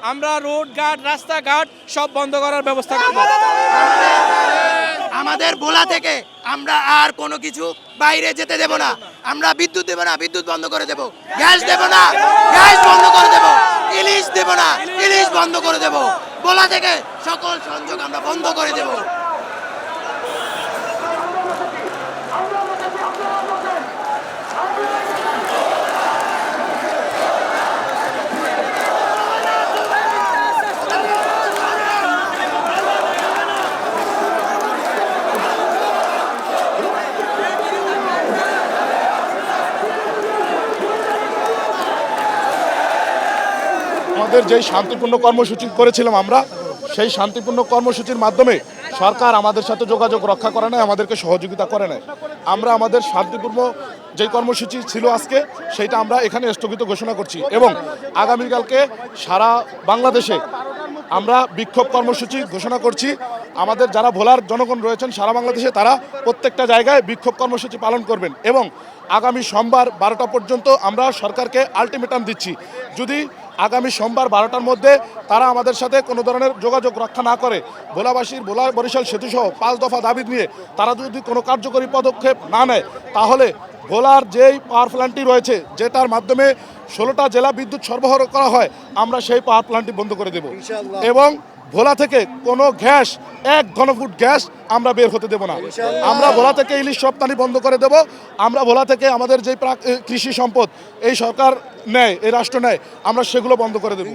আমরা রোড ঘাট, রাস্তাঘাট সব বন্ধ করার ব্যবস্থা করব। আমাদের ভোলা থেকে আমরা আর কোনো কিছু বাইরে যেতে দেব না। আমরা বিদ্যুৎ দেব না, বিদ্যুৎ বন্ধ করে দেব। গ্যাস দেব না, গ্যাস বন্ধ করে দেব। ইলিশ দেব না, ইলিশ বন্ধ করে দেব। ভোলা থেকে সকল সংযোগ আমরা বন্ধ করে দেব। আমাদের যেই শান্তিপূর্ণ কর্মসূচি করেছিলাম আমরা, সেই শান্তিপূর্ণ কর্মসূচির মাধ্যমে সরকার আমাদের সাথে যোগাযোগ রক্ষা করে নেয়, আমাদেরকে সহযোগিতা করে নেয়। আমরা আমাদের শান্তিপূর্ণ যে কর্মসূচি ছিল আজকে সেটা আমরা এখানে স্থগিত ঘোষণা করছি এবং আগামীকালকে সারা বাংলাদেশে আমরা বিক্ষোভ কর্মসূচি ঘোষণা করছি। আমাদের যারা ভোলার জনগণ রয়েছেন সারা বাংলাদেশে তারা প্রত্যেকটা জায়গায় বিক্ষোভ কর্মসূচি পালন করবেন এবং আগামী সোমবার বারোটা পর্যন্ত আমরা সরকারকে আলটিমেটাম দিচ্ছি। যদি আগামী সোমবার বারোটার মধ্যে তারা আমাদের সাথে কোনো ধরনের যোগাযোগ রক্ষা না করে ভোলাবাসীর ভোলা বরিশাল সেতুসহ পাঁচ দফা দাবি নিয়ে তারা যদি কোনো কার্যকরী পদক্ষেপ না নেয় তাহলে ভোলার যেই পাওয়ার প্ল্যান্টটি রয়েছে যেটার মাধ্যমে ষোলোটা জেলা বিদ্যুৎ সরবরাহ করা হয় আমরা সেই পাওয়ার প্ল্যান্টটি বন্ধ করে দেব। এবং ভোলা থেকে কোনো গ্যাস, এক ঘনফুট গ্যাস আমরা বের হতে দেব না। আমরা ভোলা থেকে ইলিশ রপ্তানি বন্ধ করে দেব। আমরা ভোলা থেকে আমাদের যে কৃষি সম্পদ, এই সরকার নেয়, এই রাষ্ট্র নেয়, আমরা সেগুলো বন্ধ করে দেবো।